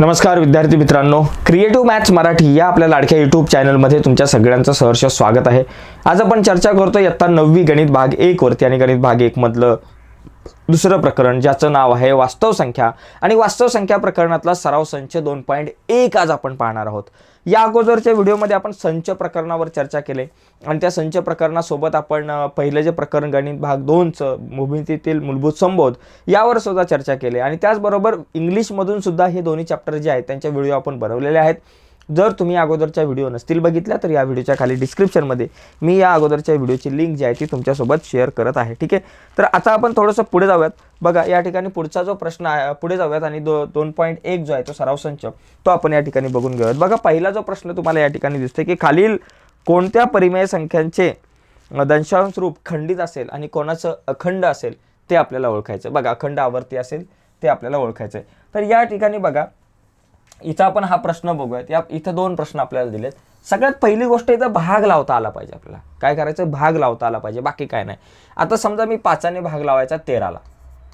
नमस्कार विद्यार्थी मित्रांनो क्रिएटिव्ह मॅथ्स मराठी या आपल्या लाडक्या यूट्यूब चॅनलमध्ये तुमच्या सगळ्यांचं सहर्ष स्वागत आहे. आज आपण चर्चा करतो इयत्ता नववी गणित भाग एक वरती आणि गणित भाग एकमधलं दुसरं प्रकरण ज्याचं नाव आहे वास्तव संख्या. आणि वास्तव संख्या प्रकरणातला सराव संच दोन पॉईंट एक आज आपण पाहणार आहोत. या अगोदरच्या व्हिडिओमध्ये आपण संच प्रकरणावर चर्चा केली. आणि त्या संच प्रकरणासोबत आपण पहिलं जे प्रकरण गणित भाग दोनचं भूमितीतील मूलभूत संबोध यावर सुद्धा चर्चा केली. आणि त्याचबरोबर इंग्लिशमधून सुद्धा हे दोन्ही चॅप्टर जे आहेत त्यांच्या व्हिडिओ आपण बनवलेले आहेत. जर तुम्ही अगोदरच्या व्हिडिओ नसतील बघितल्या तर या व्हिडिओच्या खाली डिस्क्रिप्शनमध्ये मी या अगोदरच्या व्हिडिओची लिंक जी आहे ती तुमच्यासोबत शेअर करत आहे ठीक आहे? तर आता आपण थोडंसं पुढे जाऊयात. बघा या ठिकाणी पुढचा जो प्रश्न आहे पुढे जाऊयात आणि दो दोन पॉईंट एक जो आहे तो सराव संच तो आपण या ठिकाणी बघून घेऊयात. बघा पहिला जो प्रश्न तुम्हाला या ठिकाणी दिसतोय की खालील कोणत्या परिमेय संख्यांचे दंशांश रूप खंडित असेल आणि कोणाचं अखंड असेल ते आपल्याला ओळखायचं बघा अखंड आवर्ती असेल ते आपल्याला ओळखायचं आहे. तर या ठिकाणी बघा इथं आपण हा प्रश्न बघूयात. या इथं दोन प्रश्न आपल्याला दिलेत. सगळ्यात पहिली गोष्ट इथं भाग लावता आला पाहिजे आपल्याला. काय करायचं? भाग लावता आला पाहिजे. बाकी काय नाही. आता समजा मी पाचाने भाग लावायचा तेराला.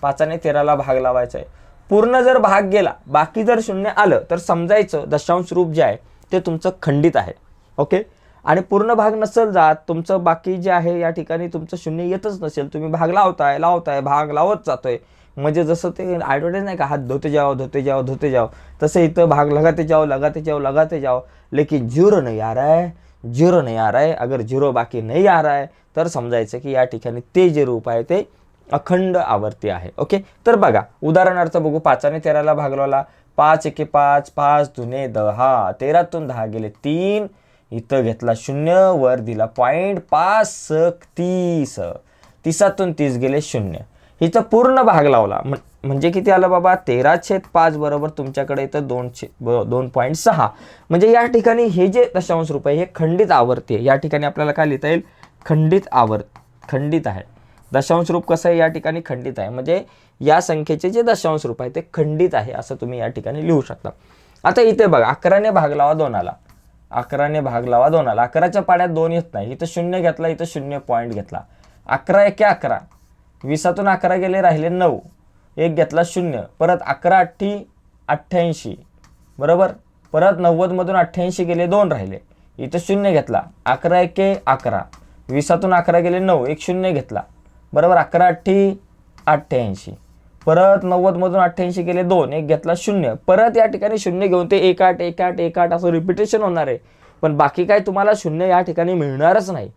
पाचाने तेराला भाग लावायचा आहे पूर्ण जर भाग गेला बाकी जर शून्य आलं तर समजायचं दशांश रूप जे आहे ते तुमचं खंडित आहे. ओके? आणि पूर्ण भाग नसेल जात तुमचं बाकी जे आहे या ठिकाणी तुमचं शून्य येतच नसेल तुम्ही भाग लावताय लावताय भाग लावत जातोय. म्हणजे जसं ते ॲडव्हर्टाईज नाही का हात धोते जाओ धोते जाओ धोते जाओ. तसं इथं भाग लगाते जाओ लगाते जाओ लगाते जाओ. लेकिन झिरो नाही आ रहा है झिरो नाही आ रहा है. अगर झिरो बाकी नाही आ रहा है तर समजायचं की या ठिकाणी ते जे रूप आहे ते अखंड आवर्ती आहे. ओके तर बघा उदाहरणार्थ बघू पाचाने तेराला भागवला पाच एके पाच पाच दुने दहा. तेरातून दहा गेले तीन. इथं घेतला शून्य वर दिला पॉईंट पाच सक तीस. तिसातून तीस गेले शून्य. हिचा पूर्ण भाग लावला. म्हणजे किती आलं बाबा? तेरा छेद पाच बरोबर तुमच्याकडे इथं दोनशे दोन पॉईंट सहा. म्हणजे या ठिकाणी हे जे दशांश रूप आहे हे खंडित आवर्ती आहे. या ठिकाणी आपल्याला काय लिहिता येईल? खंडित आवर खंडित आहे. दशांश रूप कसं आहे? या ठिकाणी खंडित आहे. म्हणजे या संख्येचे जे दशांश रूप आहे ते खंडित आहे असं तुम्ही या ठिकाणी लिहू शकता. आता इथे बघा अकराने भाग लावा दोनाला. अकराने भाग लावा दोनाला. अकराच्या पाड्यात दोन येत नाही. इथं शून्य घेतला इथं शून्य पॉईंट घेतला. अकरा एके अकरा. वीसातून अकरा गेले राहिले नऊ. एक घेतला शून्य. परत अकरा अठ्ठी अठ्ठ्याऐंशी. बरोबर? परत नव्वदमधून अठ्ठ्याऐंशी गेले दोन राहिले. इथं शून्य घेतला. अकरा एके अकरा. वीसातून अकरा गेले नऊ. एक शून्य घेतला. बरोबर? अकरा अठ्ठी अठ्ठ्याऐंशी. परत नव्वदमधून अठ्ठ्याऐंशी गेले दोन. एक घेतला शून्य. परत या ठिकाणी शून्य घेऊन ते एक आठ एक आठ एक आठ असं रिपिटेशन होणार आहे. पण बाकी काय तुम्हाला शून्य या ठिकाणी मिळणारच नाही.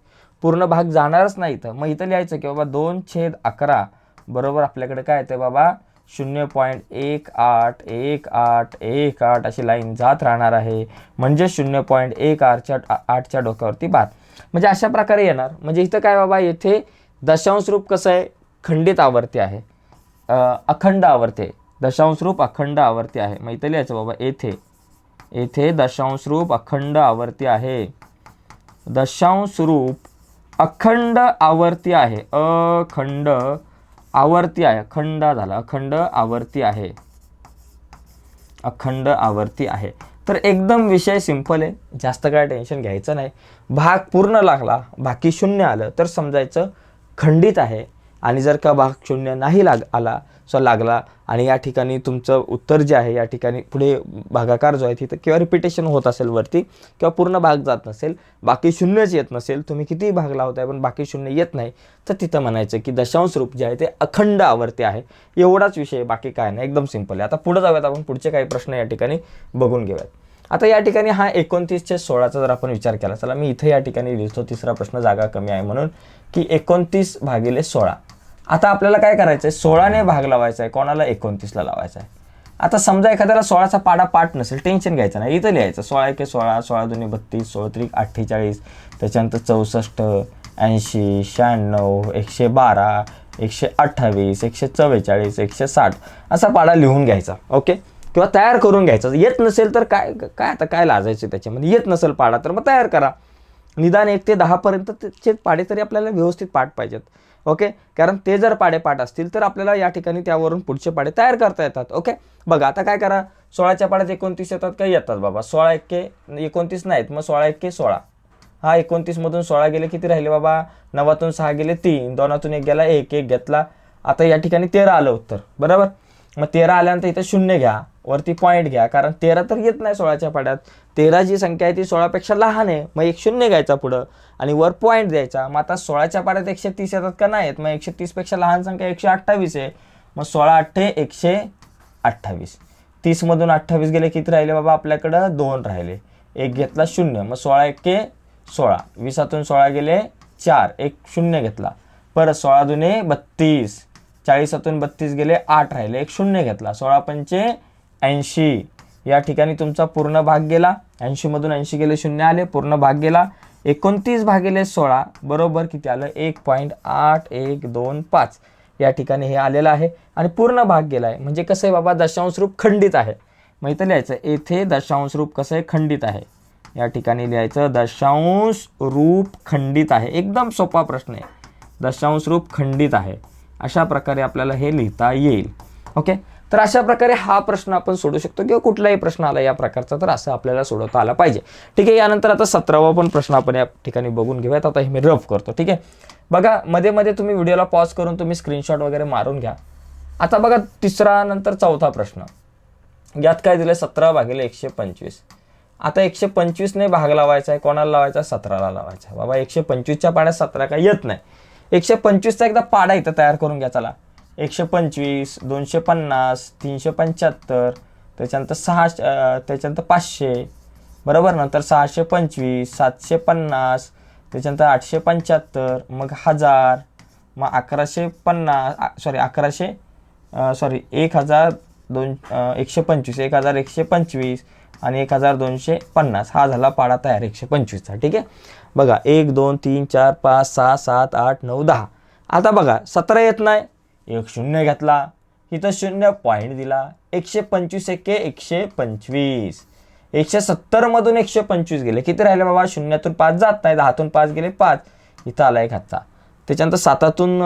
पूर्ण भाग जाणारच नाही इथं. मग इथं लिहायचं की बाबा दोन छेद अकरा बरोबर आपल्याकडे काय येतं बाबा? शून्य पॉईंट एक आठ एक आठ एक आठ अशी लाईन जात राहणार आहे. म्हणजे शून्य पॉईंट एक आठच्या आठच्या डोक्यावरती बात म्हणजे अशा प्रकारे येणार. म्हणजे इथं काय बाबा येथे दशांश रूप कसं आहे? खंडित आवर्ती आहे. अखंड आवर्ती आहे. दशांश रूप अखंड आवर्ती आहे. मग इथं लिहायचं बाबा येथे. येथे दशांश रूप अखंड आवर्ती आहे. दशांश रूप अखंड आवर्ती आहे. अखंड आवर्ती आहे. अखंड झाला. अखंड आवर्ती आहे. अखंड आवर्ती आहे. तर एकदम विषय सिंपल आहे. जास्त काय टेन्शन घ्यायचं नाही. भाग पूर्ण लागला बाकी शून्य आलं तर समजायचं खंडित आहे. आणि जर का भाग शून्य नाही लाग आला चा लागला आणि या ठिकाणी तुमचं उत्तर जे आहे या ठिकाणी पुढे भागाकार जो आहे तिथं किंवा रिपिटेशन होत असेल वरती किंवा पूर्ण भाग जात नसेल बाकी शून्यच येत नसेल तुम्ही कितीही भाग लावताय पण बाकी शून्य येत नाही तर तिथं म्हणायचं की दशांश रूप जे आहे ते अखंड आवर्ती आहे. एवढाच विषय बाकी काय नाही एकदम सिंपल आहे. आता पुढे जाऊयात आपण पुढचे काही प्रश्न या ठिकाणी बघून घेऊयात. आता या ठिकाणी हा एकोणतीसशे सोळाचा जर आपण विचार केला चला मी इथे या ठिकाणी लिहितो तिसरा प्रश्न जागा कमी आहे म्हणून की एकोणतीस भागिले सोळा. आता आपल्याला काय करायचं आहे सोळाने भाग लावायचा आहे कोणाला एकोणतीसला लावायचा आहे आता समजा एखाद्याला सोळाचा पाडा पाठ नसेल टेन्शन घ्यायचं नाही. इथं लिहायचं सोळा एके सोळा सोळा दोन्ही बत्तीस सोळा त्रिक अठ्ठेचाळीस त्याच्यानंतर चौसष्ट ऐंशी शहाण्णव एकशे बारा एकशे अठ्ठावीस एकशे चव्वेचाळीस एकशे साठ असा पाडा लिहून घ्यायचा ओके? किंवा तयार करून घ्यायचा. येत नसेल तर काय काय आता काय लाजायचं त्याच्यामध्ये? येत नसेल पाडा तर मग तयार करा. निदान एक ते दहापर्यंतचे पाडे तरी आपल्याला व्यवस्थित पाठ पाहिजेत. ओके? कारण ते जर पाडेपाठ असतील तर आपल्याला या ठिकाणी त्यावरून पुढचे पाडे तयार करता येतात ओके? बघा आता काय करा सोळाच्या पाड्यात एकोणतीस येतात काही येतात बाबा. सोळा एक्के एकोणतीस नाहीत मग सोळा एक्के सोळा. हा एकोणतीसमधून सोळा गेले किती राहिले बाबा? नवातून सहा गेले तीन. दोनातून एक गेला एक एक घेतला. आता या ठिकाणी तेरा आलं उत्तर बरोबर? मग तेरा आल्यानंतर इथं शून्य घ्या. वरती पॉईंट घ्या. कारण तेरा तर येत नाही सोळाच्या पाड्यात. तेरा जी संख्या आहे ती सोळापेक्षा लहान आहे. मग एक शून्य घ्यायचा पुढं. आणि वर पॉईंट द्यायचा. मग आता सोळाच्या पाड्यात एकशे तीस येतात का नाही मग एकशे तीसपेक्षा लहान संख्या एकशे अठ्ठावीस आहे. मग सोळा अठ्ठे एकशे अठ्ठावीस. तीसमधून अठ्ठावीस गेले किती राहिले बाबा? आपल्याकडं दोन राहिले. एक घेतला शून्य. मग सोळा एके सोळा. वीसातून सोळा गेले चार. एक शून्य घेतला. परत सोळा दुने बत्तीस. चाळीसातून बत्तीस गेले आठ राहिले. एक शून्य घेतला. सोळा पंचे ऐंशी. या ठिकाणी तुमचा पूर्ण भाग गेला. ऐंशीमधून ऐंशी गेले शून्य आले पूर्ण भाग गेला. एकोणतीस भागिले सोळा बरोबर किती आलं? एक पॉईंट आठ एक दोन पाच. या ठिकाणी हे आलेलं आहे आणि पूर्ण भाग गेला आहे म्हणजे कसं आहे बाबा दशांश रूप खंडित आहे. मग इथं लिहायचं येथे दशांश रूप कसं आहे? खंडित आहे. या ठिकाणी लिहायचं दशांश रूप खंडित आहे. एकदम सोपा प्रश्न आहे. दशांश रूप खंडित आहे. अशा प्रकारे आपल्याला हे लिहिता येईल. ओके? तर अशा प्रकारे हा प्रश्न आपण सोडू शकतो किंवा कुठलाही प्रश्न आला या प्रकारचा तर असं आपल्याला सोडवता आला पाहिजे. ठीक आहे यानंतर आता सतरावा पण प्रश्न आपण या ठिकाणी बघून घेऊयात. आता हे मी रफ करतो ठीक आहे? बघा मध्ये मध्ये तुम्ही व्हिडिओला पॉज करून तुम्ही स्क्रीनशॉट वगैरे मारून घ्या. आता बघा तिसरा नंतर चौथा प्रश्न. यात काय दिलं सतरा भागिले एकशे पंचवीस. आता एकशे पंचवीसने भाग लावायचा आहे कोणाला लावायचा? सतराला लावायचा आहे. बाबा एकशे पंचवीसच्या पाण्यात सतरा काय येत नाही. एकशे पंचवीसचा एकदा पाडा इथं तयार करून घ्या चला. एकशे पंचवीस दोनशे पन्नास तीनशे पंच्याहत्तर त्याच्यानंतर सहा त्याच्यानंतर पाचशे बरोबर नंतर सहाशे पंचवीस सातशे पन्नास त्याच्यानंतर आठशे पंच्याहत्तर मग हजार मग अकराशे पन्नास सॉरी अकराशे सॉरी एक हजार दोन एकशे पंचवीस एक हजार एकशे पंचवीस आणि एक हजार दोनशे पन्नास. हा झाला पाडा तयार एकशे पंचवीसचा ठीक आहे? बघा एक दोन तीन चार पाच सहा सात आठ नऊ दहा. आता बघा सतरा येत नाही एक शून्य घेतला. इथं शून्य पॉईंट दिला. एकशे पंचवीस एके एकशे पंचवीस. एकशे सत्तरमधून एकशे पंचवीस गेले. किती राहिले बाबा? शून्यातून पाच जात नाही. दहातून पाच गेले पाच. इथं आला एक हातचा त्याच्यानंतर सातातून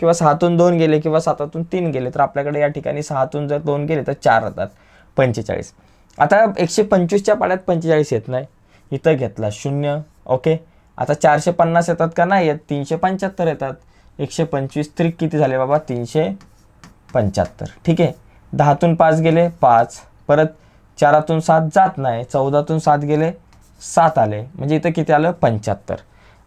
किंवा सहातून दोन गेले किंवा सातातून तीन गेले तर आपल्याकडे या ठिकाणी सहातून जर दोन गेले तर चार राहतात पंचेचाळीस. आता एकशे पंचवीसच्या पाड्यात पंचेचाळीस येत नाही. इथं घेतला शून्य. ओके. आता चारशे पन्नास येतात का? नाही येत. तीनशे पंच्याहत्तर येतात. एकशे पंचवीस. त्रिक किती झाले बाबा? तीनशे पंच्याहत्तर. ठीक आहे? दहातून पाच गेले पाच. परत चारातून सात जात नाही. चौदातून सात गेले सात आले. म्हणजे इथं किती आलं? पंच्याहत्तर.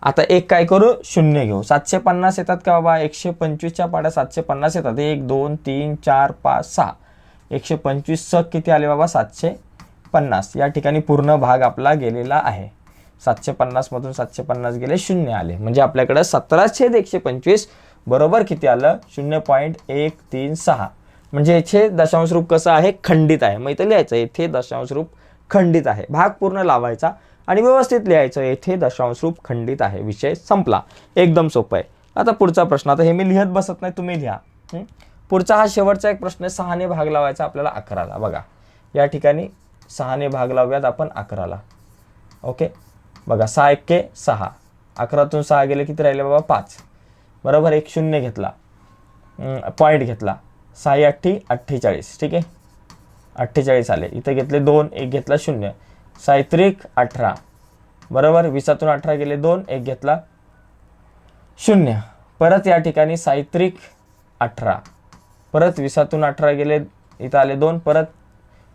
आता एक काय करू? शून्य घेऊ. सातशे पन्नास येतात का बाबा? एकशे पंचवीसच्या पाड्या सातशे पन्नास येतात. एक दोन तीन चार पाच सहा. एकशे पंचवीस स किती आले बाबा? सातशे पन्नास. या ठिकाणी पूर्ण भाग आपला गेलेला आहे. सातशे पन्नासमधून सातशे पन्नास गेले शून्य आले. म्हणजे आपल्याकडं सतरा छेद एकशे पंचवीस बरोबर किती आलं? शून्य पॉईंट एक तीन सहा. म्हणजे येथे दशांश रूप कसं आहे? खंडित आहे. मग इथं लिहायचं येथे दशांश रूप खंडित आहे. भाग पूर्ण लावायचा आणि व्यवस्थित लिहायचं येथे दशांश रूप खंडित आहे. विषय संपला. एकदम सोपं आहे. आता पुढचा प्रश्न. आता हे मी लिहत बसत नाही तुम्ही लिहा. पुढचा हा शेवटचा एक प्रश्न आहे. सहाने भाग लावायचा आपल्याला अकराला. बघा. या ठिकाणी सहाने भाग लावूयात आपण अकराला. ओके? बघा सहा एक्के सहा. अकरातून सहा गेले किती राहिले बाबा? पाच. बरोबर एक शून्य घेतला. पॉईंट घेतला. सहा अठ्ठी अठ्ठेचाळीस. ठीक आहे? अठ्ठेचाळीस आले. इथं घेतले दोन एक घेतला शून्य. सायत्रिक अठरा. बरोबर? विसातून अठरा गेले दोन एक घेतला शून्य. परत या ठिकाणी सायत्रिक अठरा. परत विसातून अठरा गेले इथं आले दोन परत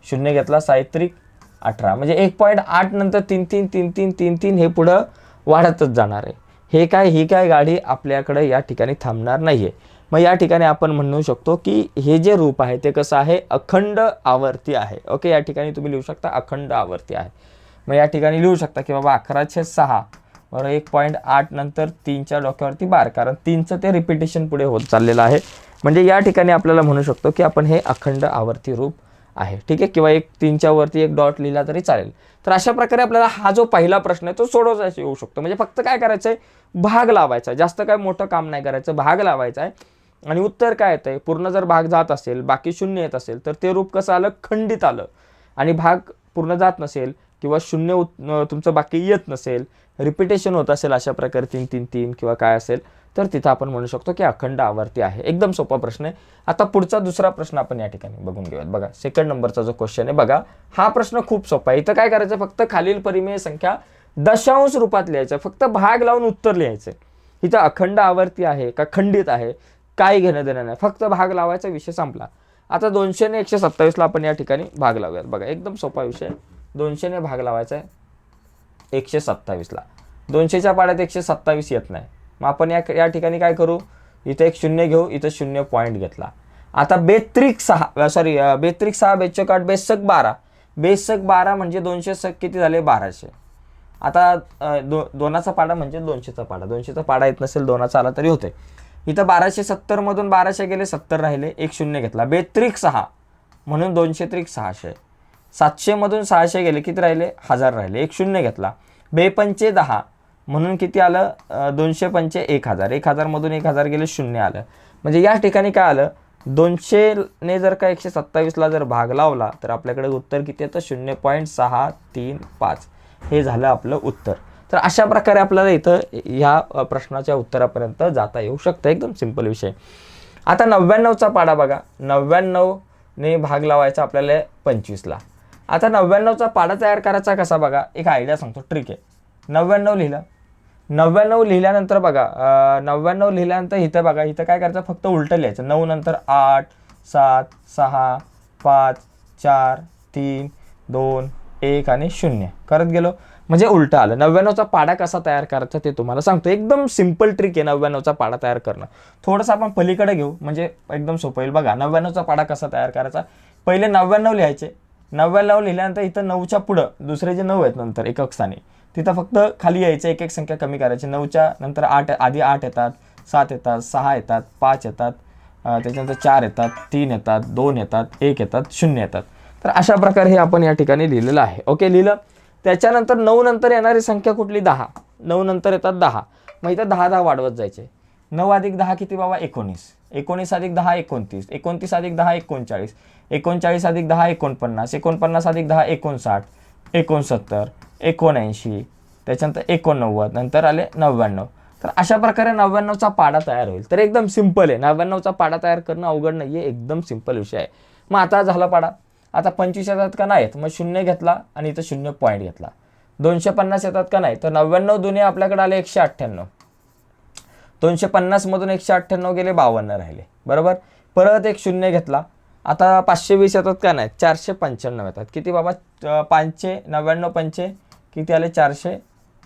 शून्य घेतला सायत्रिक अठरा. म्हणजे एक पॉईंट आठ नंतर तीन तीन तीन तीन तीन तीन हे पुढं वाढतच जाणार आहे. हे काय ही काय गाडी आपल्याकडे या ठिकाणी थांबणार नाही आहे मग या ठिकाणी आपण म्हणू शकतो की हे जे रूप आहे ते कसं आहे? अखंड आवर्ती आहे. ओके या ठिकाणी तुम्ही लिहू शकता अखंड आवर्ती आहे. मग या ठिकाणी लिहू शकता की बाबा अकराशे सहा. बरं एक पॉईंट आठ नंतर तीनच्या डोक्यावरती बार. कारण तीनचं ते रिपिटेशन पुढे होत चाललेलं आहे. म्हणजे या ठिकाणी आपल्याला म्हणू शकतो की आपण हे अखंड आवर्ती रूप आहे. ठीक आहे? किंवा एक तीनच्या वरती एक डॉट लिहिला तरी चालेल. तर अशा प्रकारे आपल्याला हा जो पहिला प्रश्न आहे तो सोडवायचा येऊ शकतो. म्हणजे फक्त काय करायचं आहे भाग लावायचा. आहे जास्त काय मोठं काम नाही करायचं. भाग लावायचा आहे. आणि उत्तर काय येतं आहे पूर्ण जर भाग जात असेल बाकी शून्य येत असेल तर ते रूप कसं आलं? खंडित आलं. आणि भाग पूर्ण जात नसेल किंवा शून्य उत तुमचं बाकी येत नसेल रिपिटेशन होत असेल अशा प्रकारे तीन तीन तीन किंवा काय असेल तर तिथं आपण म्हणू शकतो की अखंड आवर्ती आहे. एकदम सोपा प्रश्न आहे. आता पुढचा दुसरा प्रश्न आपण या ठिकाणी बघून घेऊयात. बघा सेकंड नंबरचा जो क्वेश्चन आहे बघा हा प्रश्न खूप सोपा आहे. इथं काय करायचं? फक्त खालील परिमेय संख्या दशांश रूपात लिहायचं. फक्त भाग लावून उत्तर लिहायचं. इथं अखंड आवर्ती आहे का खंडित आहे? काय घेणं देणं नाही. फक्त भाग लावायचा विषय संपला. आता दोनशेने एकशे सत्तावीसला आपण या ठिकाणी भाग लावूयात. बघा एकदम सोपा विषय दोनशेने भाग लावायचा आहे एकशे सत्तावीसला. दोनशेच्या पाड्यात एकशे सत्तावीस येत नाही. मग आपण या या ठिकाणी काय करू? इथं एक शून्य घेऊ इथं शून्य पॉईंट घेतला. आता बेत्रिक सहा सॉरी बेत्रिक सहा बेचक आठ बेसक बारा. बेसक बारा म्हणजे दोनशे सक किती झाले? बाराशे. आता दो दोनाचा पाडा म्हणजे दोनशेचा पाडा. दोनशेचा पाडा येत नसेल दोनाचा आला तरी होते इथं बाराशे सत्तरमधून बाराशे गेले सत्तर राहिले एक शून्य घेतला. बेत्रिक सहा म्हणून दोनशे त्रिक सहाशे. सातशेमधून सहाशे गेले किती राहिले? हजार राहिले. एक शून्य घेतला. बेपंचे दहा म्हणून किती आलं? दोनशे पंचे एक हजार. एक हजारमधून एक हजार गेले शून्य आलं. म्हणजे या ठिकाणी काय आलं? दोनशेने जर का एकशे सत्तावीसला जर भाग लावला तर आपल्याकडे उत्तर किती येतं? शून्य पॉईंट सहा तीन पाच. हे झालं आपलं उत्तर. तर अशा प्रकारे आपल्याला इथं ह्या प्रश्नाच्या उत्तरापर्यंत जाता येऊ शकतं. एकदम सिंपल विषय. आता नव्याण्णवचा पाडा बघा. नव्याण्णवने भाग लावायचा आपल्याला पंचवीसला आता नव्याण्णवचा पाडा तयार करायचा कसा बघा? एक आयडिया सांगतो. ट्रिक आहे. नव्याण्णव लिहिलं. नव्याण्णव लिहिल्यानंतर बघा नव्याण्णव लिहिल्यानंतर इथं बघा इथं काय करायचं? फक्त उलटं लिहायचं. नऊ नंतर आठ सात सहा पाच चार तीन दोन एक आणि शून्य. करत गेलो. म्हणजे उलटं आलं. नव्याण्णवचा पाडा कसा तयार करायचा ते तुम्हाला सांगतो. एकदम सिंपल ट्रिक आहे नव्याण्णवचा पाडा तयार करणं. थोडंसं आपण पलीकडे घेऊ. म्हणजे एकदम सोपं येईल बघा नव्याण्णवचा पाडा कसा तयार करायचा? पहिले नव्याण्णव लिहायचे. नव्याण्णव लिहिल्यानंतर इथं नऊच्या पुढं दुसरे जे नऊ आहेत नंतर एकक स्थानी. तिथं फक्त खाली यायचं एक एक संख्या कमी करायची. नऊच्या नंतर आठ आधी आठ येतात सात येतात सहा येतात पाच येतात त्याच्यानंतर चार येतात तीन येतात दोन येतात एक येतात शून्य येतात. तर अशा प्रकारे हे आपण या ठिकाणी लिहिलेलं आहे. ओके लिहिलं? त्याच्यानंतर नऊ नंतर येणारी संख्या कुठली? दहा. नऊ नंतर येतात दहा. मग इथं दहा दहा वाढवत जायचे. नऊ अधिक दहा किती बाबा? एकोणीस. एकोणीस अधिक दहा एकोणतीस. एकोणतीस अधिक दहा एकोणचाळीस. एकोणचाळीस अधिक दहा एकोणपन्नास. एकोणपन्नास अधिक दहा एकोणसाठ. एकोणसत्तर. एकोणऐंशी त्याच्यानंतर एकोणनव्वद नंतर आले नव्याण्णव. तर अशा प्रकारे नव्याण्णवचा पाडा तयार होईल. तर एकदम सिंपल आहे. नव्याण्णवचा पाडा तयार करणं अवघड नाही आहे एकदम सिंपल विषय आहे. मग आता झाला पाडा. आता पंचवीस येतात का नाहीत? मग शून्य घेतला आणि इथं शून्य पॉईंट घेतला. दोनशे पन्नास येतात का नाही? तर नव्याण्णव दोन्ही आपल्याकडे आले एकशे अठ्ठ्याण्णव. दोनशे पन्नासमधून एकशे अठ्ठ्याण्णव गेले बावन्न राहिले. बरोबर? परत एक शून्य घेतला. आता पाचशे वीस येतात का नाही? चारशे पंच्याण्णव येतात. किती बाबा? पाचशे नव्याण्णव पंचे किती आले चारशे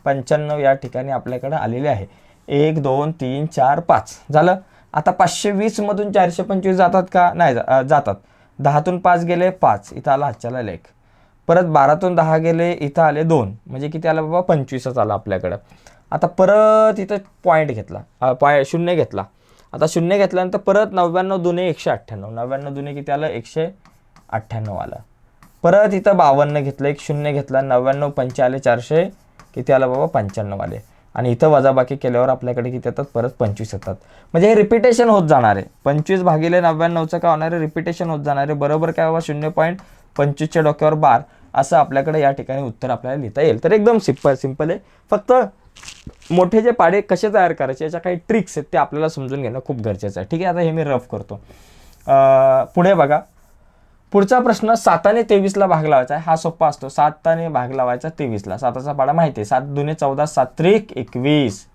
पंच्याण्णव या ठिकाणी आपल्याकडे आलेले आहे. एक दोन तीन चार पाच. झालं? आता पाचशे वीसमधून चारशे पंचवीस जातात का? नाही जा- जातात. दहातून पाच गेले पाच. इथं आला हातच्याला लेख. परत बारातून दहा गेले इथं आले दोन. म्हणजे किती आलं बाबा पंचवीसच आलं आपल्याकडं. आता परत इथं पॉईंट घेतला. पॉय शून्य घेतला. आता शून्य घेतल्यानंतर परत नव्याण्णव दुने एकशे अठ्ठ्याण्णव. नव्याण्णव दुने किती आलं? एकशे अठ्ठ्याण्णव आलं. परत इथं बावन्न घेतलं एक शून्य घेतला नव्याण्णव पंच आले चारशे किती आलं बाबा? पंच्याण्णव आले. आणि इथं वजाबाकी केल्यावर आपल्याकडे किती येतात? परत पंचवीस येतात. म्हणजे हे रिपिटेशन होत जाणार. आहे पंचवीस भागिले नव्याण्णवचं काय होणार आहे? रिपिटेशन होत जाणार आहे. बरोबर काय बाबा? शून्य पॉईंट पंचवीसच्या डोक्यावर बार. असं आपल्याकडे या ठिकाणी उत्तर आपल्याला लिहिता येईल. तर एकदम सिंपल सिंपल आहे. फक्त मोठे जे पाडे कसे तयार करायचे? याच्या काही ट्रिक्स आहेत ते आपल्याला समजून घेणं खूप गरजेचं आहे. ठीक आहे? आता हे मी रफ करतो. पुढे बघा. पुढचा प्रश्न साताने तेवीसला भाग लावायचा आहे. हा सोपा असतो. साताने भाग लावायचा तेवीसला. साताचा पाडा माहिती आहे. सात दुने चौदा सात त्रिक एकवीस.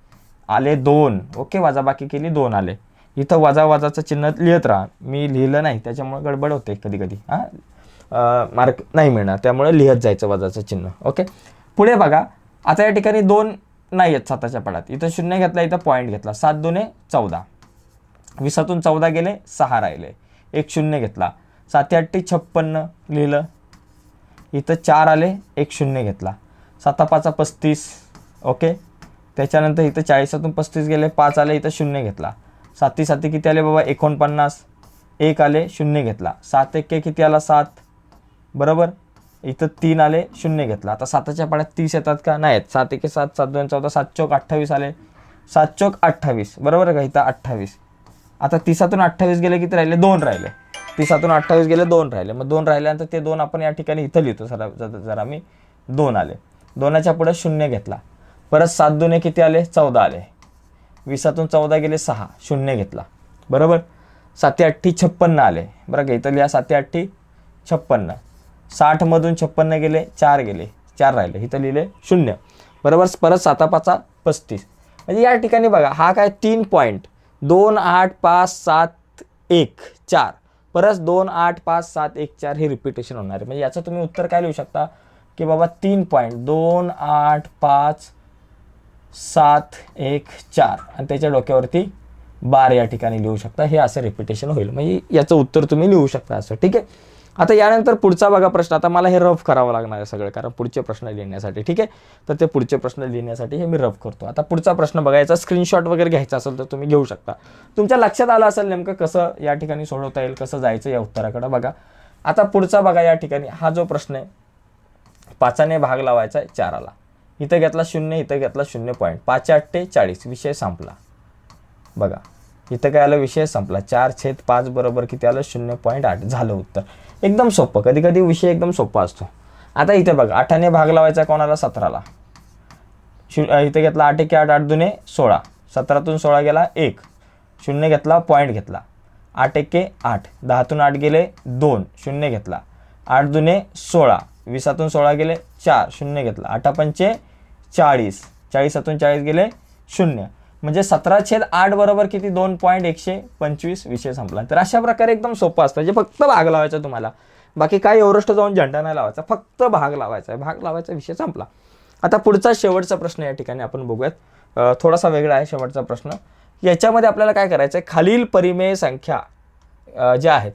आले दोन. ओके वजाबाकी केली दोन आले. इथं वजा वजाचं चिन्ह लिहित राहा. मी लिहिलं नाही. त्याच्यामुळे गडबड होते कधी कधी हां मार्क नाही मिळणार. त्यामुळे लिहत जायचं वजाचं चिन्ह. ओके? पुढे बघा. आता या ठिकाणी दोन नाही आहेत साताच्या पाडात इथं शून्य घेतला इथं पॉईंट घेतला. सात दुने चौदा. वीसातून चौदा गेले सहा राहिले. एक शून्य घेतला. साती अठ्ठी छप्पन्न लिहिलं. इथं चार आले एक शून्य घेतला. साता पाचा पस्तीस ओके? त्याच्यानंतर इथं चाळीसातून पस्तीस गेले पाच आले इथं शून्य घेतला. साती साती किती आले बाबा? एकोणपन्नास. एक आले शून्य घेतला. सात एक किती आला? सात. बरोबर? इथं तीन आले शून्य घेतला. आता साताच्या पाड्यात तीस येतात का? नाही आहेत सात एके सात सात दोन चौदा सात चौक अठ्ठावीस आले. सात चौक अठ्ठावीस. बरोबर का? इथं अठ्ठावीस. आता तिसातून अठ्ठावीस गेले किती राहिले? दोन राहिले. तीसातून अठ्ठावीस गेले दोन राहिले. मग दोन राहिल्यानंतर ते दोन आपण या ठिकाणी इथं लिहितो जरा जरा मी. दोन आले. दोनाच्या पुढे शून्य घेतला. परत सात दोने किती आले? चौदा आले. वीसातून चौदा गेले सहा. शून्य घेतला. बरोबर? साते अठ्ठी छप्पन्न आले. बरं का इथं लिहा साती अठ्ठी छप्पन्न. साठमधून छप्पन्न गेले चार गेले चार राहिले. इथं लिहिले शून्य. बरोबर? परत साता पाचा पस्तीस. म्हणजे या ठिकाणी बघा हा काय तीन पॉईंट दोन आठ पाच सात एक चार. परत दोन आठ पाच सात एक चार हे रिपिटेशन होणार आहे. म्हणजे याचं तुम्ही उत्तर काय लिहू शकता? की बाबा तीन पॉईंट दोन आठ पाच सात एक चार. आणि त्याच्या डोक्यावरती बार या ठिकाणी लिहू शकता. हे असं रिपिटेशन होईल. म्हणजे याचं उत्तर तुम्ही लिहू शकता असं. ठीक आहे? आता यानंतर पुढचा बघा प्रश्न. आता मला हे रफ करावं लागणार आहे सगळं कारण पुढचे प्रश्न लिहिण्यासाठी ठीक आहे? तर ते पुढचे प्रश्न लिहिण्यासाठी हे मी रफ करतो. आता पुढचा प्रश्न बघायचा स्क्रीनशॉट वगैरे घ्यायचा असेल तर तुम्ही घेऊ शकता. तुमच्या लक्षात आलं असेल नेमकं कसं या ठिकाणी सोडवता येईल कसं जायचं या उत्तराकडे बघा. आता पुढचा बघा या ठिकाणी हा जो प्रश्न आहे पाचाने भाग लावायचा आहे चाराला. इथं घेतला शून्य इथं घेतला शून्य पॉईंट पाच आठटे चाळीस विषय संपला. बघा इथं काय आलं? विषय संपला. चार छेद पाच बरोबर किती आलं? शून्य पॉईंट आठ. झालं उत्तर. एकदम सोपं. कधी कधी विषय एकदम सोपा असतो. आता इथे बघा आठाने भाग लावायचा कोणाला? सतराला. शू इथे घेतला आठ एके आठ आठ दुने सोळा. सतरातून सोळा गेला एक. शून्य घेतला पॉईंट घेतला. आठ एके आठ. दहातून आठ गेले दोन. शून्य घेतला. आठ दुने सोळा. वीसातून सोळा गेले चार. शून्य घेतला. आठा पंचे चाळीस. चाळीसातून चाळीस गेले शून्य. म्हणजे सतरा छेद आठ बरोबर किती? दोन पॉईंट एकशे पंचवीस विषय संपला. तर अशा प्रकारे एकदम सोपं असतं. म्हणजे फक्त भाग लावायचा तुम्हाला. बाकी काय एवरेस्ट जाऊन झंडा नाही लावायचा. फक्त भाग लावायचा. आहे भाग लावायचा विषय संपला. आता पुढचा शेवटचा प्रश्न या ठिकाणी आपण बघूयात. थोडासा वेगळा आहे शेवटचा प्रश्न. याच्यामध्ये आपल्याला काय करायचं आहे खालील परिमेय संख्या ज्या आहेत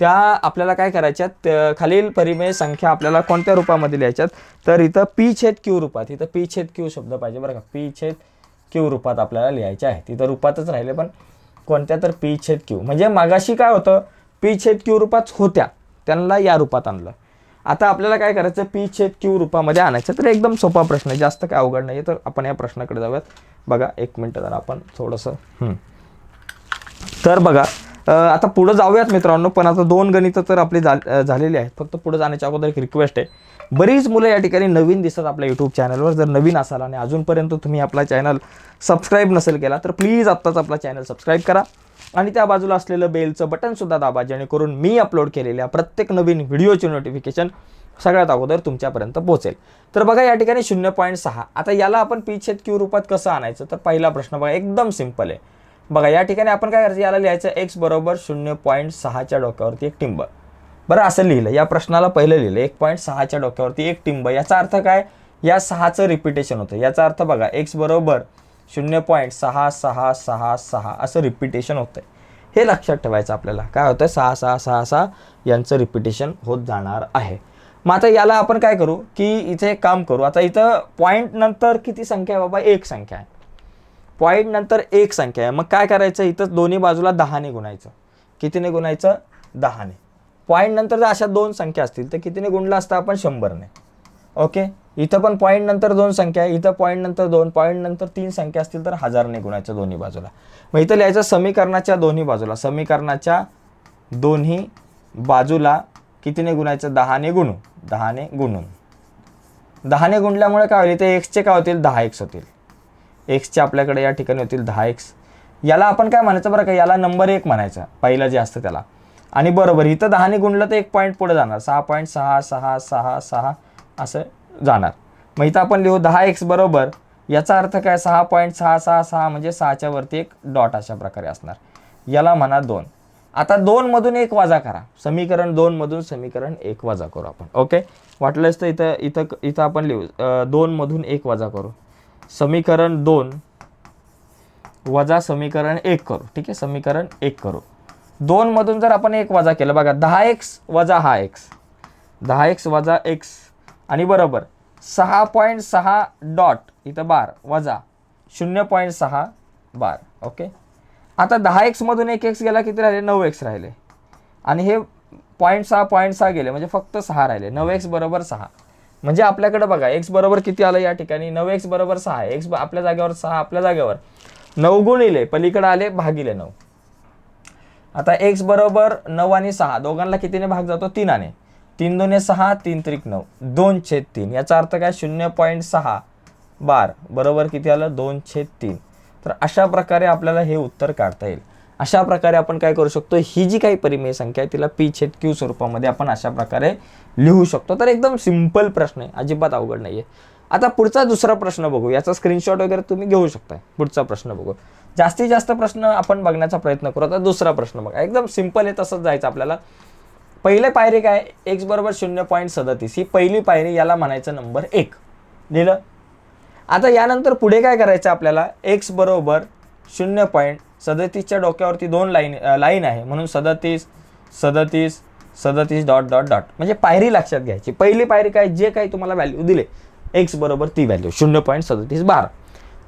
त्या आपल्याला काय करायच्यात? खालील परिमेय संख्या आपल्याला कोणत्या रूपामध्ये लिहायच्यात? तर इथं पी छेद क्यू रूपात. इथं पी छेद क्यू शब्द पाहिजे बरं का. पी छेद क्यू रूपात आपल्याला लिहायचे आहेत तिथं रूपातच राहिले पण कोणत्या तर पी छेद क्यू. म्हणजे मागाशी काय होतं? पी छेद क्यू रूपात होत्या. त्यांना या रूपात आणलं. आता आपल्याला काय करायचं? पी छेद क्यू रूपामध्ये आणायचं. तर एकदम सोपा प्रश्न आहे. जास्त काय अवघड नाही तर आपण या प्रश्नाकडे जाऊयात. बघा एक मिनटं जरा आपण थोडंसं हम्म. तर बघा आता पुढं जाऊयात मित्रांनो. पण आता दोन गणितं तर आपली झालेली आहेत. फक्त पुढे जाण्याच्या अगोदर एक रिक्वेस्ट आहे. बरीच मुलं या ठिकाणी नवीन दिसतात आपल्या यूट्यूब चॅनलवर जर नवीन असाल आणि अजूनपर्यंत तुम्ही आपला चॅनल सबस्क्राईब नसेल केला तर प्लीज आत्ताच आपला चॅनल सबस्क्राईब करा. आणि त्या बाजूला असलेलं बेलचं बटनसुद्धा दाबा जेणेकरून मी अपलोड केलेल्या प्रत्येक नवीन व्हिडिओचे नोटिफिकेशन सगळ्यात अगोदर तुमच्यापर्यंत पोहोचेल. तर बघा या ठिकाणी शून्य पॉईंट सहा. आता याला आपण पीछेद क्यू रूपात कसं आणायचं? तर पहिला प्रश्न बघा एकदम सिंपल आहे. बघा या ठिकाणी आपण काय करायचं? याला लिहायचं एक्स बरोबर शून्य पॉईंट सहाच्या डोक्यावरती एक टिंब. बरं असं लिहिलं. या प्रश्नाला पहिलं लिहिलं. एक पॉईंट सहाच्या डोक्यावरती एक टिंब. याचा अर्थ काय? या सहाचं रिपिटेशन होतं. याचा अर्थ बघा एक्स बरोबर शून्य पॉईंट सहा सहा सहा सहा असं रिपिटेशन होतं हे लक्षात ठेवायचं आपल्याला. काय होतं सहा सहा सहा सहा यांचं रिपिटेशन होत जाणार आहे. मग आता याला आपण काय करू? की इथे एक काम करू. आता इथं पॉईंट नंतर किती संख्या आहे? बाबा एक संख्या आहे. पॉईंट नंतर एक संख्या आहे. मग काय करायचं? इथं दोन्ही बाजूला दहाने गुणायचं. कितीने गुणायचं? दहाने. पॉईंट नंतर जर अशा दोन संख्या असतील तर कितीने गुणला असता आपण? शंभरने. ओके? इथं पण पॉईंट नंतर दोन संख्या आहे. इथं पॉईंट नंतर दोन पॉईंट नंतर तीन संख्या असतील तर हजारने गुणायच्या दोन्ही बाजूला. मग इथं लिहायचं समीकरणाच्या दोन्ही बाजूला. समीकरणाच्या दोन्ही बाजूला कितीने गुणायचं? दहाने गुणू दहाने गुणून. दहाने गुणल्यामुळे काय होईल? इथे एक्सचे काय होतील? दहा एक्स होतील. एक्सचे आपल्याकडे या ठिकाणी होतील दहा एक्स याला आपण काय म्हणायचं बरं का? याला नंबर एक म्हणायचा. पहिलं जे असतं त्याला. आणि बरोबर इथं दहाने गुणलं तर एक पॉईंट पुढे जाणार. सहा पॉईंट सहा सहा सहा सहा असं जाणार. मग इथं आपण लिहू दहा एक्स बरोबर याचा अर्थ काय? सहा पॉईंट सहा सहा सहा म्हणजे सहाच्या वरती एक डॉट अशा प्रकारे असणार. याला म्हणा दोन. आता दोन मधून एक वजा करा. समीकरण दोन मधून समीकरण एक वजा करू आपण. ओके वाटलंच तर इथं इथं इथं आपण लिहू. दोनमधून दोन मधून एक वजा करू. समीकरण दोन वजा समीकरण एक करू. ठीक आहे? समीकरण एक करू. दोन मधून जर आपण एक वजा केलं बघा दहा एक्स वजा हा एक्स. दहा एक्स वजा एक्स. आणि बरोबर सहा पॉईंट सहा डॉट इथं बार वजा शून्य पॉईंट सहा बार ओके? आता दहा एक्समधून एक एक्स गेला किती राहिले? नऊ एक्स राहिले. आणि हे पॉईंट सहा पॉईंट सहा गेले म्हणजे फक्त सहा राहिले. नऊ एक्स बरोबर सहा. म्हणजे आपल्याकडे बघा एक्स बरोबर किती आलं या ठिकाणी? नऊ एक्स बरोबर सहा एक्स आपल्या जागेवर सहा आपल्या जागेवर. नऊ गुणिले पलीकडे आले भागिले नऊ. आता एक्स बरोबर नऊ आणि सहा दोघांना कितीने भाग जातो? तीनाने. तीन दोन्ही सहा तीन त्रिक नऊ. दोन छेद तीन. याचा अर्थ काय? शून्य पॉईंट सहा बार बरोबर किती आलं? दोन छेद तीन. तर अशा प्रकारे आपल्याला हे उत्तर काढता येईल. अशा प्रकारे आपण काय करू शकतो? ही जी काही परिमेय संख्या आहे तिला पी छेद क्यू स्वरूपामध्ये आपण अशा प्रकारे लिहू शकतो. तर एकदम सिंपल प्रश्न आहे. अजिबात अवघड नाही आहे आता पुढचा दुसरा प्रश्न बघू. याचा स्क्रीनशॉट वगैरे तुम्ही घेऊ शकता पुढचा प्रश्न बघू. जास्तीत जास्त प्रश्न आपण बघण्याचा प्रयत्न करू. आता दुसरा प्रश्न बघा. एकदम सिंपल आहे तसंच जायचं आपल्याला. पहिले पायरी काय? एक्स बरोबर शून्य पॉईंट सदतीस. ही पहिली पायरी याला म्हणायचं नंबर एक. लिहिलं? आता यानंतर पुढे काय करायचं आपल्याला? एक्स बरोबर शून्य पॉईंट सदतीसच्या डोक्यावरती दोन लाईन लाईन आहे. म्हणून सदतीस सदतीस सदतीस डॉट डॉट डॉट म्हणजे पायरी लक्षात घ्यायची. पहिली पायरी काय? जे काही तुम्हाला व्हॅल्यू दिले एक्स बरोबर ती व्हॅल्यू शून्य पॉईंट सदतीस बारा.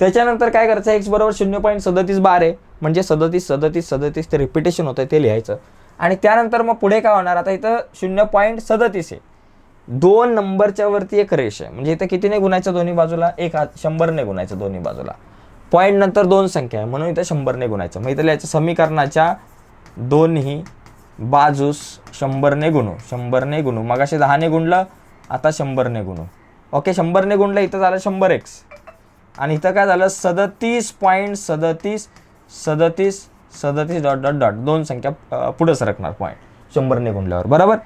त्याच्यानंतर काय करायचं? एक्स बरोबर शून्य पॉईंट सदतीस बार आहे. म्हणजे सदतीस सदतीस सदतीस ते रिपिटेशन होतं ते लिहायचं. आणि त्यानंतर मग पुढे काय होणार? आता इथं शून्य पॉईंट सदतीस आहे. दोन नंबरच्या वरती एक रेष आहे. म्हणजे इथं कितीने गुणायचं दोन्ही बाजूला? एक हात शंभरने गुणायचं दोन्ही बाजूला. पॉईंट नंतर दोन संख्या आहे. म्हणून इथं शंभरने गुणायचं. मग इथं लिहायचं समीकरणाच्या दोन्ही बाजूस शंभरने गुणू. शंभरने गुणू. मग असे दहाने गुणलं आता शंभरने गुणू. ओके शंभरने गुणलं इथं झालं शंभर एक्स आणि इथं काय झालं? सदतीस पॉईंट सदतीस सदतीस सदतीस डॉट डॉट डॉट दोन संख्या पुढं सरकणार पॉईंट शंभरने गुणल्यावर बरोबर?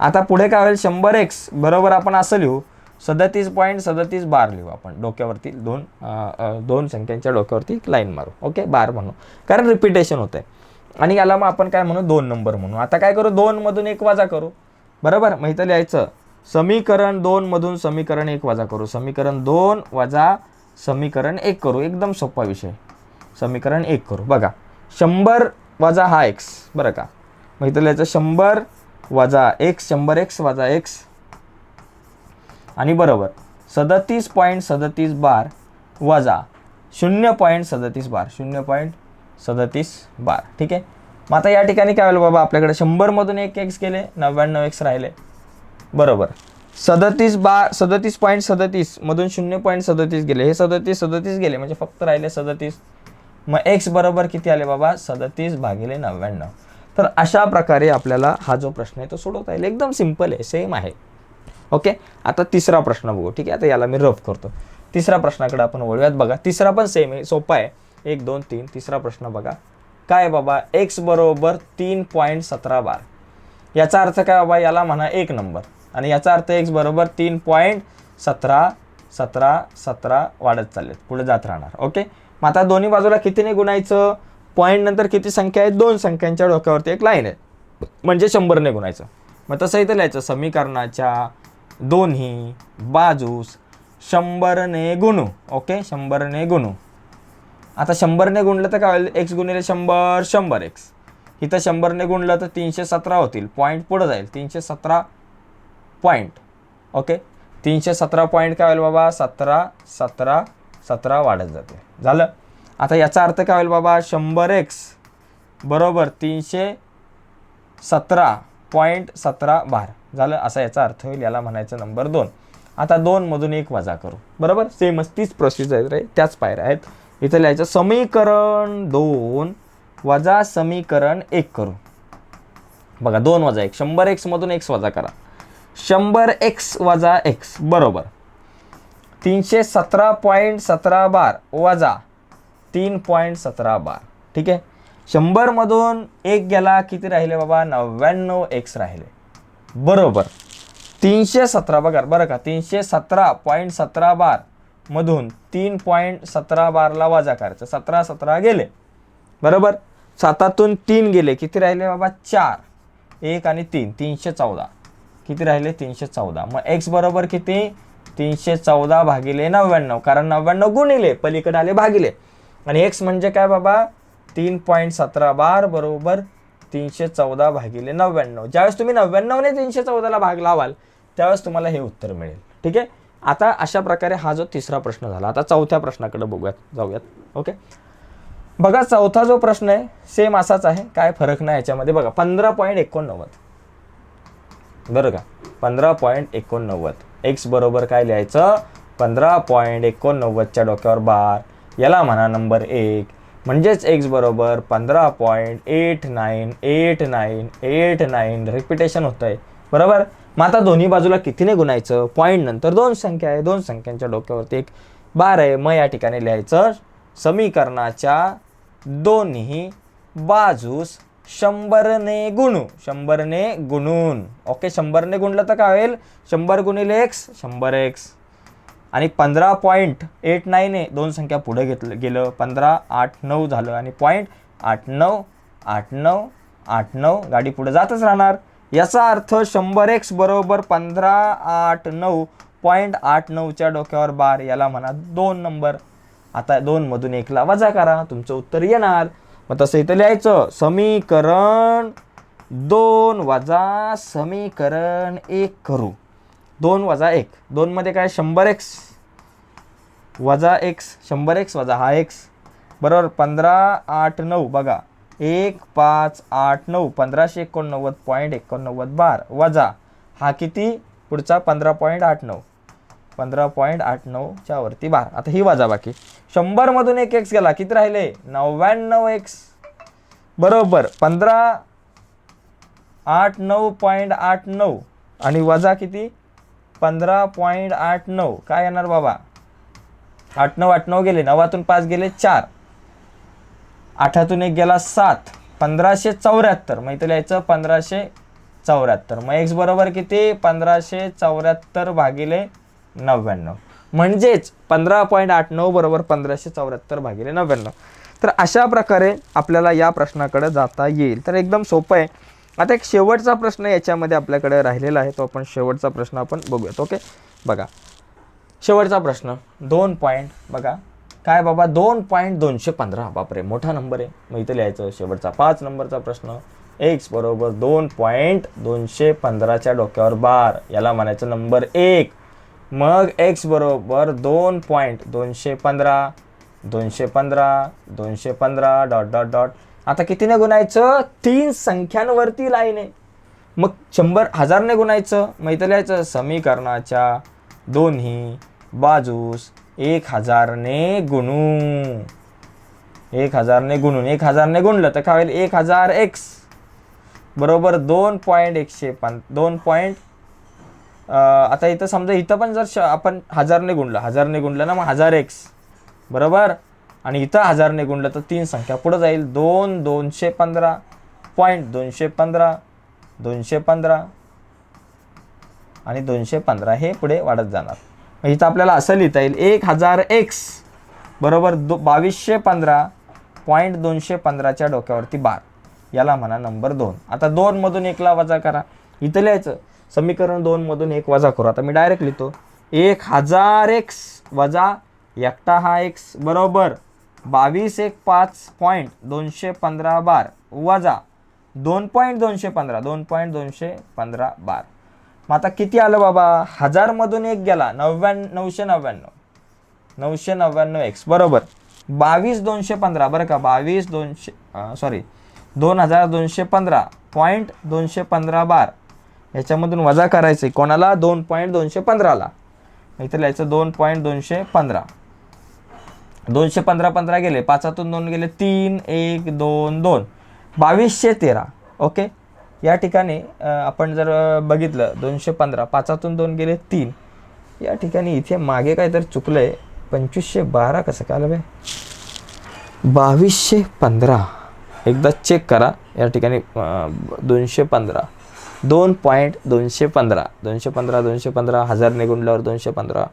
आता पुढे काय होईल? शंभर एक्स बरोबर आपण असं लिहू. सदतीस पॉईंट सदतीस बार लिहू आपण. डोक्यावरती दोन दोन संख्यांच्या डोक्यावरती लाईन मारू. ओके? बार म्हणू. कारण रिपिटेशन होतं आहे आणि याला मग आपण काय म्हणू? दोन नंबर म्हणू. आता काय करू? दोनमधून एक वाजा करू. बरोबर? मग इथं लिहायचं. समीकरण दोनमधून समीकरण एक वाजा करू. समीकरण दोन वजा समीकरण एक करू. एकदम सोपा विषय. समीकरण एक करू. बघा शंभर वजा हा एक्स बरं का? मग इथं लिहायचं शंभर वजा एक्स शंभर एक्स वजा एक्स आणि बरोबर सदतीस पॉईंट सदतीस बार वजा शून्य पॉईंट सदतीस बार. शून्य पॉईंट सदतीस बार. ठीक आहे? मग आता या ठिकाणी काय होईल बाबा? आपल्याकडे शंभरमधून एक एक्स गेले नव्याण्णव एक्स राहिले. बरोबर. सदतीस बा सदतीस पॉईंट सदतीस मधून शून्य पॉईंट सदतीस गेले. हे सदतीस सदतीस गेले म्हणजे फक्त राहिले सदतीस. मग एक्स बरोबर किती आले बाबा? सदतीस भागिले नव्याण्णव. तर अशा प्रकारे आपल्याला हा जो प्रश्न आहे तो सोडवता येईल. एकदम सिंपल आहे सेम आहे. ओके आता तिसरा प्रश्न बघू. ठीक आहे? आता याला मी रफ करतो. तिसऱ्या प्रश्नाकडे आपण वळूयात बघा. तिसरा पण सेम आहे सोपा आहे. एक दोन तीन. तिसरा प्रश्न बघा. काय बाबा? एक्स बरोबर तीन पॉईंट सतरा बार. याचा अर्थ काय बाबा? याला म्हणा एक नंबर आणि याचा अर्थ एक्स बरोबर तीन पॉईंट सतरा सतरा सतरा वाढत चाललेत. पुढे जात राहणार. ओके मग आता दोन्ही बाजूला कितीने गुणायचं पॉईंट नंतर किती संख्या आहेत? दोन संख्यांच्या डोक्यावरती एक लाईन आहे. म्हणजे शंभरने गुणायचं. मग तसं इथं लिहायचं समीकरणाच्या दोन्ही बाजूस शंभरने गुणू. ओके शंभरने गुणू. आता शंभरने गुणलं तर काय होईल? एक्स गुणिले शंभर शंभर एक्स इथं शंभरने गुणलं तर तीनशे सतरा होतील. पॉईंट पुढं जाईल. तीनशे सतरा पॉईंट ओके तीनशे सतरा पॉईंट काय होईल बाबा? सतरा सतरा सतरा वाढत जाते. झालं? आता याचा अर्थ काय होईल बाबा? शंभर एक्स बरोबर तीनशे सतरा पॉईंट सतरा बार. झालं? असा याचा अर्थ होईल. याला म्हणायचं नंबर दोन. आता दोनमधून एक वजा करू. बरोबर? सेमच तीच प्रोसिजर आहे. त्याच पायऱ्या आहेत. इथं लिहायचं समीकरण दोन वजा समीकरण एक करू. बघा दोन वजा एक. शंभर एक्समधून एक्स वजा करा. शंभर एक्स वजा एक्स. बरोबर. तीनशे सतरा पॉईंट सतरा बार वजा तीन पॉईंट सतरा बार. ठीक आहे? शंभरमधून एक गेला किती राहिले बाबा? नव्याण्णव एक्स राहिले. बरोबर. तीनशे सतरा बघा बरं का. तीनशे सतरा पॉईंट सतरा बार मधून तीन पॉईंट सतरा बारला वजा करायचं. सतरा सतरा गेले. बरोबर? सातातून तीन गेले. किती राहिले बाबा? चार. एक आणि तीन. तीनशे चौदा. किती राहिले? तीनशे चौदा. मग एक्स बरोबर किती? तीनशे चौदा भागिले नव्याण्णव. कारण नव्याण्णव गुणिले पलीकडे आले भागिले. आणि एक्स म्हणजे काय बाबा? तीन पॉईंट सतरा बार बरोबर तीनशे चौदा भागिले नव्याण्णव. ज्यावेळेस तुम्ही नव्याण्णवने तीनशे चौदाला भाग लावाल त्यावेळेस तुम्हाला हे उत्तर मिळेल. ठीक आहे? आता अशा प्रकारे हा जो तिसरा प्रश्न झाला आता चौथ्या प्रश्नाकडे बघूयात जाऊयात. ओके? बघा चौथा जो प्रश्न आहे सेम असाच आहे. काय फरक नाही याच्यामध्ये. बघा पंधरा पॉईंट एकोणनव्वद. बरं का? पंधरा पॉईंट एकोणनव्वद. एक्स बरोबर काय लिहायचं? पंधरा पॉईंट एकोणनव्वदच्या डोक्यावर बार. याला म्हणा नंबर एक. म्हणजेच एक्स बरोबर पंधरा point eight nine eight nine eight nine. Repetition होतं आहे बरोबर? मग आता दोन्ही बाजूला कितीने गुणायचं? पॉईंट नंतर दोन संख्या आहे. दोन संख्यांच्या डोक्यावरती एक बार आहे. मग या ठिकाणी लिहायचं समीकरणाच्या दोन्ही बाजूस शंभरने गुणू शंभरने गुणून. ओके शंभरने गुणलं तर काय होईल? शंभर गुणिले एक्स शंभर एक्स आणि पंधरा पॉईंट एट नाईन आहे दोन संख्या पुढे घेतलं गेलं. पंधरा आठ नऊ झालं. आणि पॉईंट आठ नऊ आठ नऊ आठ नऊ. गाडी पुढे जातच राहणार. याचा अर्थ शंभर एक्स बरोबर पंधरा आठ नऊ पॉईंट आठ नऊच्या डोक्यावर बार. याला म्हणा दोन नंबर आता दोनमधून एकला वजा करा. तुमचं उत्तर येणार. मग तसं इथं लिहायचं समीकरण दोन वजा समीकरण एक करू. दोन वजा एक. दोनमध्ये काय? शंभर एक्स. वजा एक्स शंभर एक्स वजा हा एक्स. बरोबर? पंधरा आठ नऊ. बघा. एक पाच आठ नऊ. पंधराशे एकोणनव्वद पॉईंट एकोणनव्वद बार. वजा. हा किती? पुढचा पंधरा पॉईंट आठ नऊ. पंधरा पॉईंट आठ नऊच्या वरती बार. आता ही वजा बाकी. शंभरमधून एक एक्स गेला. किती राहिले? नव्याण्णव एक्स बरोबर. पंधरा आठ नऊ पॉईंट आठ नऊ. आणि वजा किती? पंधरा पॉईंट आठ नऊ. काय येणार बाबा? आठ नऊ आठ नऊ गेले. नवातून पाच गेले चार. आठातून एक गेला सात. पंधराशे चौऱ्याहत्तर. मग इथं लिहायचं पंधराशे चौऱ्याहत्तर. मग एक्स बरोबर किती? पंधराशे चौऱ्याहत्तर भागिले नव्याण्णव. म्हणजेच पंधरा पॉईंट आठ नऊ बरोबर पंधराशे चौऱ्याहत्तर भागिले नव्याण्णव. तर अशा प्रकारे आपल्याला या प्रश्नाकडे जाता येईल. तर एकदम सोपं आहे. आता एक शेवटचा प्रश्न याच्यामध्ये आपल्याकडे राहिलेला आहे. तो आपण शेवटचा प्रश्न आपण बघूयात ओके? बघा. शेवटचा प्रश्न. दोन पॉईंट बघा. काय बाबा? दोन पॉईंट दोनशे पंधरा. बापरे मोठा नंबर आहे. मग इथं लिहायचं शेवटचा पाच नंबरचा प्रश्न. एक्स बरोबर दोन पॉईंट दोनशे पंधराच्या डोक्यावर बार. याला म्हणायचं नंबर एक. मग एक्स बरोबर दोन पॉईंट दोनशे पंधरा दोनशे पंधरा दोनशे पंधरा डॉट डॉट डॉट आता कितीने गुणायचं? तीन संख्यांवरती लाईन. आहे मग शंभर हजारने गुणायचं मग इथं लिहायचं? समीकरणाच्या दोन्ही बाजूस एक हजारने गुणू. एक हजारने गुणून एक हजारने गुणलं तर काय होईल? एक हजार एक्स बरोबर दोन पॉईंट एकशे पं दोन पॉईंट आता इथं समजा इथं पण जर श आपण हजारने गुणलं हजारने गुणलं ना मग हजार एक्स बरोबर? आणि इथं हजारने गुणलं तर तीन संख्या पुढं जाईल. दोन दोनशे पंधरा पॉईंट दोनशे पंधरा दोनशे पंधरा आणि दोनशे पंधरा हे पुढे वाढत जाणार. मग इथं आपल्याला असं लिहिता येईल एक हजार एक्स बरोबर? दो बावीसशे पंधरा पॉईंट दोनशे पंधराच्या डोक्यावरती बार. याला म्हणा नंबर दोन. आता दोनमधून एकला वजा करा. इथं लिहायचं समीकरण दोनमधून एक वजा करू. आता मी डायरेक्ट लिहितो. एक हजार एक्स वजा एकटा हा एक्स बरोबर बावीस एक पाच पॉईंट दोनशे पंधरा बार वजा दोन पॉईंट दोनशे पंधरा दोन पॉईंट दोनशे पंधरा बार. मग आता किती आलं बाबा? हजारमधून एक गेला. नव्याण्णव नऊशे नव्याण्णव. नऊशे नव्याण्णव एक्स बरोबर. बावीस दोनशे पंधरा बरं का? बावीस दोनशे सॉरी दोन हजार दोनशे पंधरा. पॉईंट दोनशे पंधरा बार. याच्यामधून वजा करायचं आहे कोणाला? दोन पॉईंट दोनशे पंधराला इथं लिहायचं दोन पॉईंट दोनशे पंधरा. दोनशे पंधरा पंधरा गेले. पाचातून दोन गेले. तीन एक दोन दोन. बावीसशे तेरा. ओके? या ठिकाणी आपण जर बघितलं दोनशे पंधरा. पाचातून दोन गेले तीन. या ठिकाणी इथे मागे काय तर चुकलं आहे पंचवीसशे बारा कसं काय बे बावीसशे पंधरा. एकदा चेक करा. या ठिकाणी दोनशे पंधरा. दोन पॉईंट दोनशे पंधरा. दोनशे पंधरा दोनशे पंधरा हजार निगुणल्यावर दोनशे पंधरा.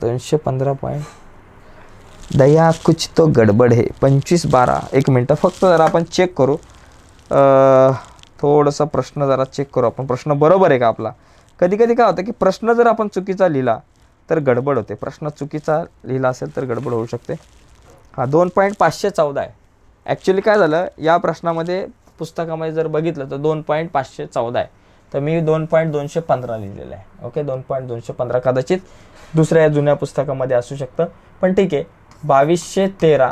दोनशे पंधरा पॉईंट दया कुछ तो गडबड आहे पंचवीस बारा. एक मिनटं फक्त जरा आपण चेक करू. थोडंसं प्रश्न जरा चेक करू आपण. प्रश्न बरोबर आहे का आपला? कधी कधी काय होतं की प्रश्न जर आपण चुकीचा लिहिला तर गडबड होते. प्रश्न चुकीचा लिहिला असेल तर गडबड होऊ शकते. हा दोन पॉईंट पाचशे चौदा आहे. ॲक्च्युली काय झालं या प्रश्नामध्ये पुस्तकामध्ये जर बघितलं तर दोन पॉईंट पाचशे चौदा आहे. तर मी दोन पॉईंट दोनशे पंधरा लिहिलेलं आहे. ओके दोन पॉईंट दोनशे पंधरा कदाचित दुसऱ्या या जुन्या पुस्तकामध्ये असू शकतं. पण ठीक आहे. बावीसशे तेरा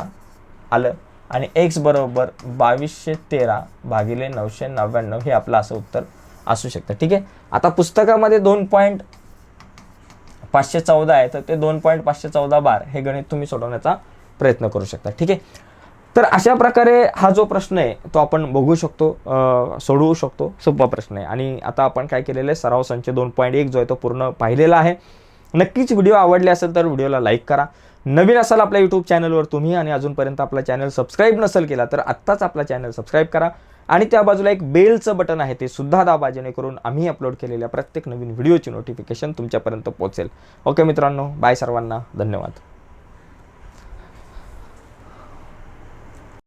आलं आणि एक्स बरोबर बावीसशे तेरा भागिले नऊशे नव्याण्णव हे आपलं असं उत्तर असू शकतं. ठीक आहे? आता पुस्तकामध्ये दोन पॉईंट पाचशे चौदा आहे. तर ते दोन पॉईंट पाचशे चौदा बार हे गणित तुम्ही सोडवण्याचा प्रयत्न करू शकता. ठीक आहे? तर अशा प्रकारे हा जो प्रश्न आहे तो आपण बघू शकतो सोडवू शकतो. सोपा प्रश्न आहे. आणि आता आपण काय केलेलं आहे सराव संच दोन पॉईंट एक जो आहे तो पूर्ण पाहिलेला आहे. नक्कीच व्हिडिओ आवडले असेल तर व्हिडिओला लाईक करा. नवीन असाल आपल्या यूट्यूब चॅनलवर तुम्ही आणि अजूनपर्यंत आपला चॅनल सबस्क्राईब नसेल केला तर आत्ताच आपला चॅनल सबस्क्राईब करा. आणि त्या बाजूला एक बेलचं बटन आहे ते सुद्धा दाबा जेणेकरून आम्ही अपलोड केलेल्या प्रत्येक नवीन व्हिडिओची नोटिफिकेशन तुमच्यापर्यंत पोहोचेल. ओके मित्रांनो बाय सर्वांना. धन्यवाद.